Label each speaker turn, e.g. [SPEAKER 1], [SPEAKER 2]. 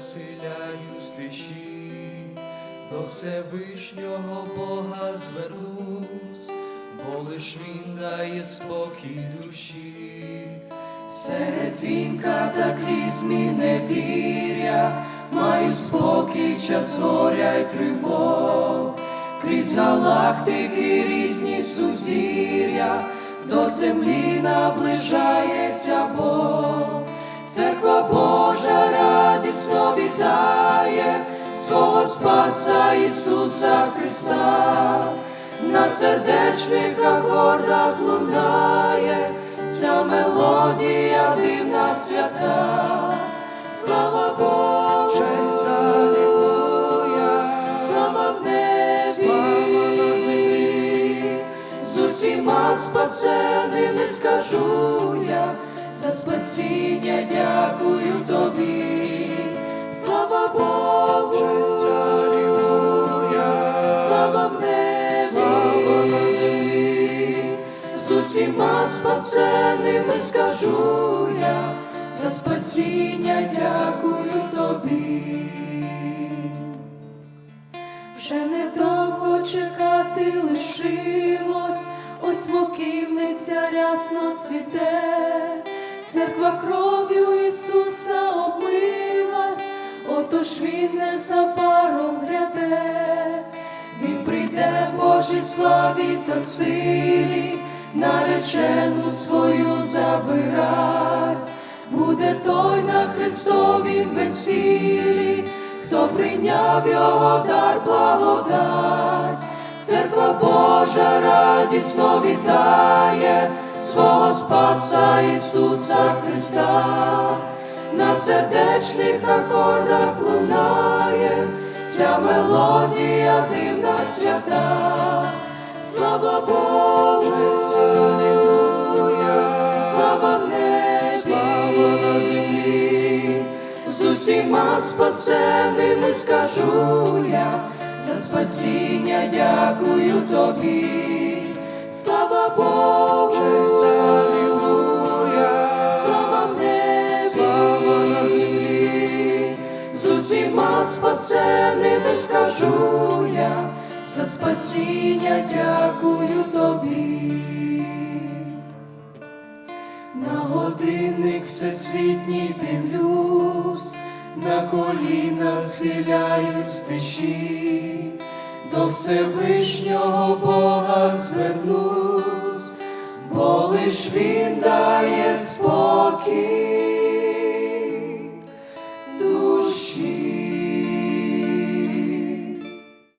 [SPEAKER 1] схиляю стиші, до Всевишнього Бога звернусь, бо лиш Він дає спокій душі. Серед він катаклізмів невіря, маю спокій, час горя й тривог, крізь галактики різні сузір'я, до землі наближається Бог. Церква Божа радісно вітає свого Спаса Ісуса Христа, на сердечних акордах лунає ця мелодія дивна свята. Слава Богу,
[SPEAKER 2] Честь,
[SPEAKER 1] слава в небі,
[SPEAKER 2] Слава на землі.
[SPEAKER 1] з усіма спасеними скажу я, спасіння дякую тобі, слава Богу, слава в небі,
[SPEAKER 2] Слава на землі.
[SPEAKER 1] з усіма спасеними скажу я, за спасіння дякую тобі. Вже недовго чекати лишилось, ось смоківниця рясно цвіте, церква кров'ю Ісуса обмилась, отож Він незабаром гряде, Він прийде Божій славі та силі, наречену свою забирать, буде той на Христовім весіллі хто прийняв його дар благодать, церква Божа радісно вітає Ісуса Христа, на сердечних акордах лунає ця мелодія дивна свята, слава Богу,
[SPEAKER 2] Честь,
[SPEAKER 1] слава в небі,
[SPEAKER 2] Слава на землі.
[SPEAKER 1] з усіма спасеними скажу я, за спасіння дякую тобі, слава Богу, спасеними скажу я, за спасіння дякую тобі. На годинник всесвітній дивлюсь, на коліна схиляюсь тиші, до Всевишнього Бога звернусь, бо лиш Він дає спокій.